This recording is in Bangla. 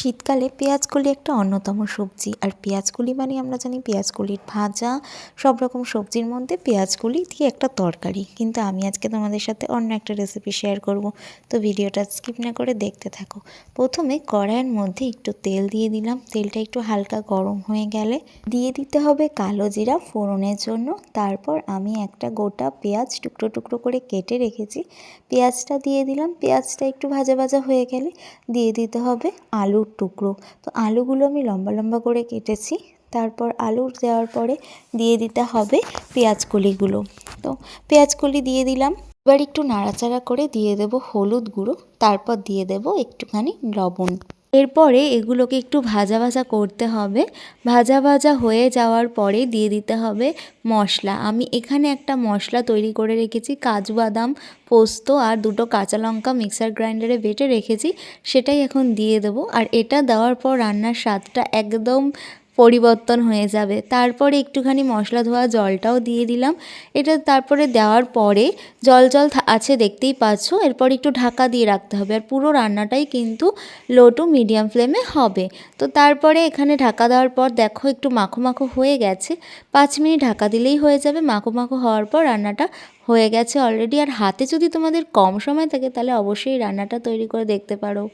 শীতকালে পেঁয়াজকলি একটা অন্যতম সবজি। আর পেঁয়াজকলি মানে আমরা জানি পেঁয়াজকলির ভাজা, সব রকম সবজির মধ্যে পেঁয়াজকলি দিয়ে একটা তরকারি। কিন্তু আমি আজকে তোমাদের সাথে অন্য একটা রেসিপি শেয়ার করব। তো ভিডিওটা স্কিপ না করে দেখতে থাকো। প্রথমে কড়াইয়ের মধ্যে একটু তেল দিয়ে দিলাম। তেলটা একটু হালকা গরম হয়ে গেলে দিয়ে দিতে হবে কালো জিরা ফোড়নের জন্য। তারপর আমি একটা গোটা পেঁয়াজ টুকরো টুকরো করে কেটে রেখেছি। পেঁয়াজটা দিয়ে দিলাম। পেঁয়াজটা একটু ভাজা ভাজা হয়ে গেলে দিয়ে দিতে হবে আলুর টুকরো। তো আলুগুলো আমি লম্বা লম্বা করে কেটেছি। তারপর আলু দেওয়ার পরে দিয়ে দিতে হবে পেঁয়াজ কলিগুলো। তো পেঁয়াজ কলি দিয়ে দিলাম। এবার একটু নাড়াচাড়া করে দিয়ে দেব হলুদ গুঁড়ো। তারপর দিয়ে দেব একটুখানি লবণ। এরপরে এগুলোকে একটু ভাজা ভাজা করতে হবে। ভাজা ভাজা হয়ে যাওয়ার পরে দিয়ে দিতে হবে মশলা। আমি এখানে একটা মশলা তৈরি করে রেখেছি, কাজু বাদাম পোস্ত আর দুটো কাঁচা লঙ্কা মিক্সার গ্রাইন্ডারে বেটে রেখেছি, সেটাই এখন দিয়ে দেবো। আর এটা দেওয়ার পর রান্নার স্বাদটা একদম পরিবর্তন হয়ে যাবে। তারপরে একটুখানি মশলা ধোয়া জলটাও দিয়ে দিলাম। এটা তারপরে দেওয়ার পরে জল জল আছে দেখতেই পাচ্ছ। এরপর একটু ঢাকা দিয়ে রাখতে হবে। আর পুরো রান্নাটাই কিন্তু লো টু মিডিয়াম ফ্লেমে হবে। তো তারপরে এখানে ঢাকা দেওয়ার পর দেখো একটু মাখো মাখো হয়ে গেছে। পাঁচ মিনিট ঢাকা দিলেই হয়ে যাবে। মাখো মাখো হওয়ার পর রান্নাটা হয়ে গেছে অলরেডি আর হাতে যদি তোমাদের কম সময় থাকে তাহলে অবশ্যই রান্নাটা তৈরি করে দেখতে পারো।